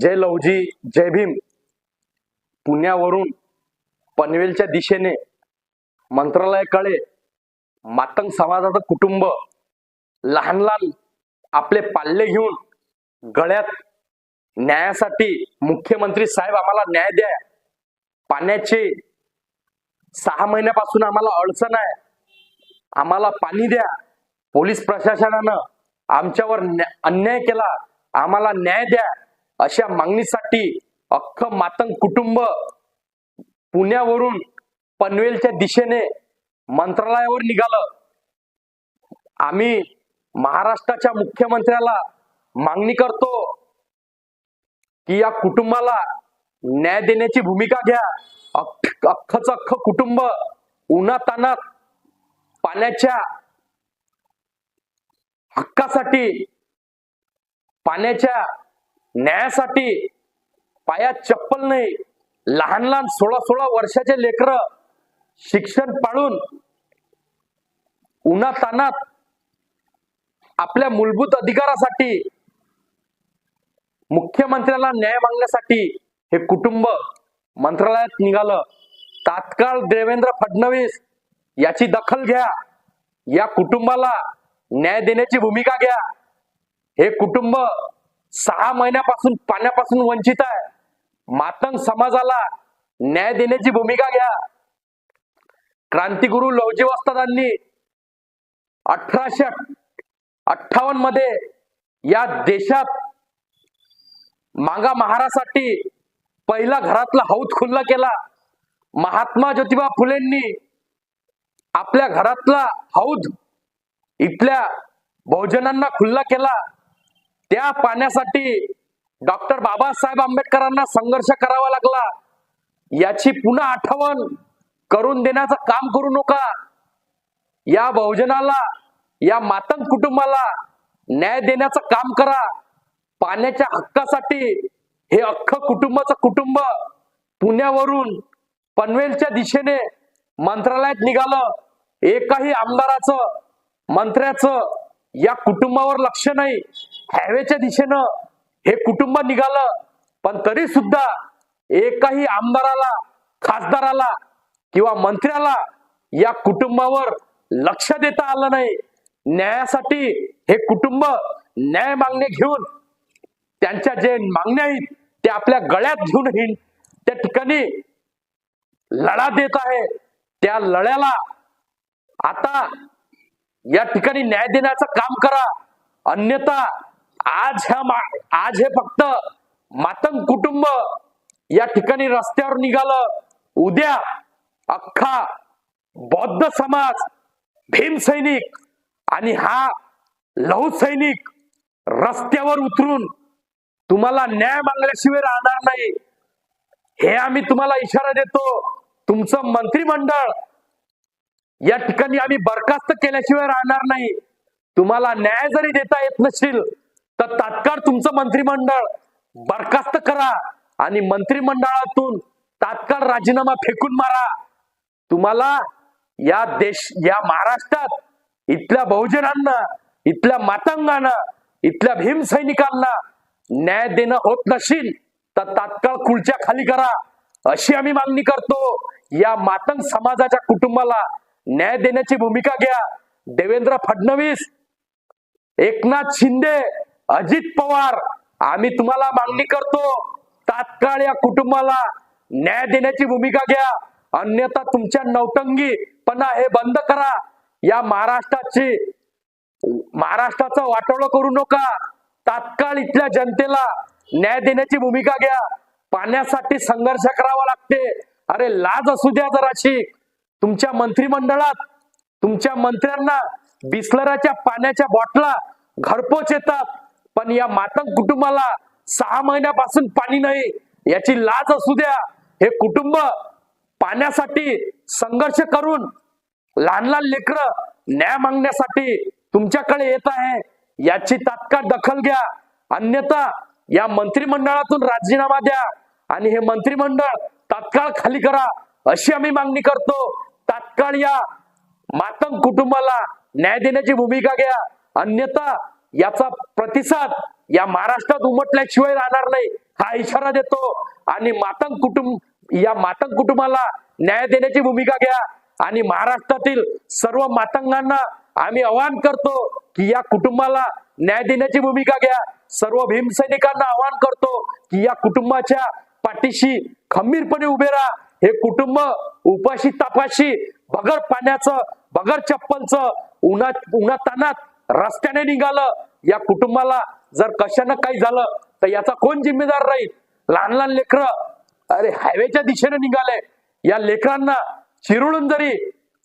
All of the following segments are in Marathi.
जय लवजी जय भीम. पुण्यावरून पनवेलच्या दिशेने मंत्रालयाकडे मातंग समाजाचं कुटुंब लहान लहान आपले पाल्ले घेऊन गळ्यात न्यायासाठी मुख्यमंत्री साहेब आम्हाला न्याय द्या. पाण्याचे सहा महिन्यापासून आम्हाला अडचण आहे. आम्हाला पाणी द्या. पोलीस प्रशासनानं आमच्यावर न्या- अन्याय केला. आम्हाला न्याय द्या. अशा मागणीसाठी अख्खं मातंग कुटुंब पुण्यावरून पनवेलच्या दिशेने मंत्रालयावर निघालं. आम्ही महाराष्ट्राच्या मुख्यमंत्र्याला मागणी करतो की या कुटुंबाला न्याय देण्याची भूमिका घ्या. अख्ख- अख्खच अख्ख कुटुंब उन्हातानात पाण्याच्या हक्कासाठी पाण्याच्या न्यायासाठी पायात चप्पल नाही. लहान लहान सोळा सोळा वर्षाचे लेकर शिक्षण पाळून उन्हातानात आपल्या मूलभूत अधिकारासाठी मुख्यमंत्र्याला न्याय मागण्यासाठी हे कुटुंब मंत्रालयात निघालं. तात्काळ देवेंद्र फडणवीस याची दखल घ्या. या कुटुंबाला न्याय देण्याची भूमिका घ्या. हे कुटुंब सहा महिन्यापासून पाण्यापासून वंचित आहे. मातंग समाजाला न्याय देण्याची भूमिका घ्या. क्रांतिगुरु लवजी वस्तादांनी अठराशे अठ्ठावन्नमध्ये या देशात मागा महारासाठी पहिला घरातला हौद खुल्ला केला. महात्मा ज्योतिबा फुलेंनी आपल्या घरातला हौद इथल्या बहुजनांना खुल्ला केला. त्या पाण्यासाठी डॉक्टर बाबासाहेब आंबेडकरांना संघर्ष करावा लागला. याची पुन्हा आठवण करून देण्याचं काम करू नका. या बहुजनाला या मातंग कुटुंबाला न्याय देण्याचं काम करा. पाण्याच्या हक्कासाठी हे अख्खं कुटुंबाचं कुटुंब पुण्यावरून पनवेलच्या दिशेने मंत्रालयात निघालं. एकही आमदाराचं मंत्र्याचं या कुटुंबावर लक्ष नाही. हायवेच्या दिशेनं हे कुटुंब निघालं पण तरी सुद्धा एकाही आमदाराला खासदाराला किंवा मंत्र्याला या कुटुंबावर लक्ष देता आलं नाही. न्यायासाठी हे कुटुंब न्याय मागणे घेऊन त्यांच्या जे मागण्या आहेत ते आपल्या गळ्यात घेऊन हिंड त्या ठिकाणी लढा देत आहे. त्या लढ्याला आता या ठिकाणी न्याय देण्याचं काम करा. अन्यथा आज ह्या आज हे फक्त मातंग कुटुंब या ठिकाणी रस्त्यावर निघालं. उद्या अख्खा बौद्ध समाज भीम सैनिक आणि हा लहू सैनिक रस्त्यावर उतरून तुम्हाला न्याय मागल्याशिवाय राहणार नाही. हे आम्ही तुम्हाला इशारा देतो. तुमचं मंत्रिमंडळ या ठिकाणी आम्ही बरखास्त केल्याशिवाय राहणार नाही. तुम्हाला न्याय जरी देता येत नसेल तर तात्काळ तुमचं मंत्रिमंडळ बरखास्त करा आणि मंत्रिमंडळातून तात्काळ राजीनामा फेकून मारा. तुम्हाला या देश या महाराष्ट्रात इथल्या बहुजनांना इथल्या मातांगांना इथल्या भीम सैनिकांना न्याय देणं होत नशील तर तात्काळ खुर्च्या खाली करा. अशी आम्ही मागणी करतो. या मातंग समाजाच्या कुटुंबाला न्याय देण्याची भूमिका घ्या. देवेंद्र फडणवीस एकनाथ शिंदे अजित पवार आम्ही तुम्हाला मागणी करतो तात्काळ या कुटुंबाला न्याय देण्याची भूमिका घ्या. अन्यथा तुमच्या नौटंगीपणा हे बंद करा. या महाराष्ट्राची महाराष्ट्राचं वाटोळं करू नका. तात्काळ इथल्या जनतेला न्याय देण्याची भूमिका घ्या. पाण्यासाठी संघर्ष करावा लागते. अरे लाज असू द्या जराशी. तुमच्या मंत्रिमंडळात तुमच्या मंत्र्यांना बिस्लराच्या पाण्याच्या बॉटला घरपोच येतात. पण या मातंग कुटुंबाला सहा महिन्यापासून पाणी नाही याची लाज असू द्या. हे कुटुंब पाण्यासाठी संघर्ष करून लहान लहान लेकर न्याय मागण्यासाठी तुमच्याकडे येत आहे याची तात्काळ दखल घ्या. अन्यथा या मंत्रिमंडळातून राजीनामा द्या आणि हे मंत्रिमंडळ तात्काळ खाली करा अशी आम्ही मागणी करतो. तात्काळ या मातंग कुटुंबाला न्याय देण्याची भूमिका घ्या. अन्यथा याचा प्रतिसाद या महाराष्ट्रात उमटल्याशिवाय राहणार नाही. हा इशारा देतो. आणि मातंग कुटुंब या मातंग कुटुंबाला न्याय देण्याची भूमिका घ्या. आणि महाराष्ट्रातील सर्व मातंगांना आम्ही आवाहन करतो की या कुटुंबाला न्याय देण्याची भूमिका घ्या. सर्व भीमसैनिकांना आवाहन करतो की या कुटुंबाच्या पाठीशी खंबीरपणे उभे राहा. हे कुटुंब उपाशी तापाशी बगर पाण्याचं बगर चप्पलचं उन्हात उन्हातानात रस्त्याने निघालं. या कुटुंबाला जर कशानं काही झालं तर याचा कोण जिम्मेदार राहील? लहान लहान लेकरं अरे हायवेच्या दिशेने निघाले. या लेकरांना चिरळून जरी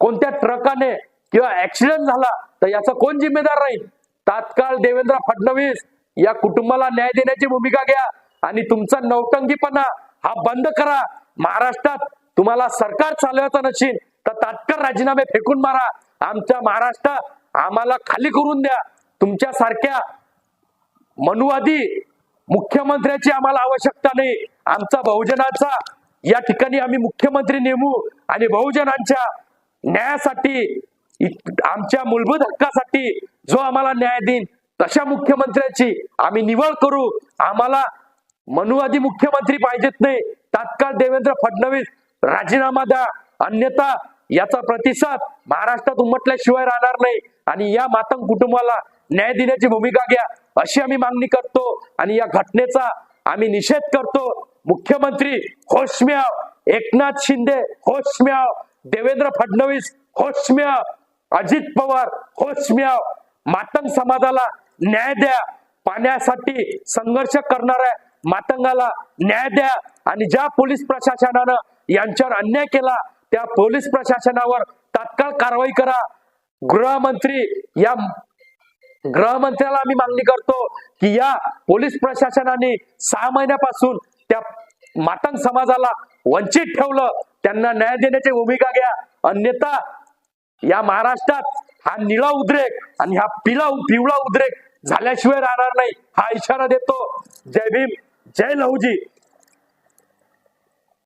कोणत्या ट्रकाने किंवा ऍक्सिडेंट झाला तर याचा कोण जिम्मेदार राहील? तात्काळ देवेंद्र फडणवीस या कुटुंबाला न्याय देण्याची भूमिका घ्या आणि तुमचा नौटंकीपणा हा बंद करा. महाराष्ट्रात तुम्हाला सरकार चालवायचं नसेल तर तात्काळ राजीनामे फेकून मारा. आमच्या महाराष्ट्र आम्हाला खाली करून द्या. तुमच्या सारख्या मनुवादी मुख्यमंत्र्याची आम्हाला आवश्यकता नाही. आमचा बहुजनाचा या ठिकाणी आम्ही मुख्यमंत्री नेमू आणि बहुजनांच्या न्यायासाठी आमच्या मूलभूत हक्कासाठी जो आम्हाला न्याय देईन तशा मुख्यमंत्र्याची आम्ही निवड करू. आम्हाला मनुवादी मुख्यमंत्री पाहिजेत नाही. तात्काळ देवेंद्र फडणवीस राजीनामा द्या. अन्यथा याचा प्रतिसाद महाराष्ट्रात उमटल्याशिवाय राहणार नाही. आणि या मातंग कुटुंबाला न्याय देण्याची भूमिका घ्या अशी आम्ही मागणी करतो. आणि या घटनेचा आम्ही निषेध करतो. मुख्यमंत्री होशम्याव एकनाथ शिंदे होशम्याव देवेंद्र फडणवीस होशम्याव अजित पवार होशम्याव मातंग समाजाला न्याय द्या. पाण्यासाठी संघर्ष करणाऱ्या मातंगाला न्याय द्या. आणि ज्या पोलीस प्रशासनानं यांच्यावर अन्याय केला त्या पोलीस प्रशासनावर तात्काळ कारवाई करा. गृहमंत्री या गृहमंत्र्याला आम्ही मागणी करतो की या पोलीस प्रशासनाने सहा महिन्यापासून त्या मातंग समाजाला वंचित ठेवलं. त्यांना न्याय देण्याची भूमिका घ्या. अन्यथा या महाराष्ट्रात हा निळा उद्रेक आणि हा पिला पिवळा उद्रेक झाल्याशिवाय राहणार नाही. हा इशारा देतो. जय भीम जय लहुजी.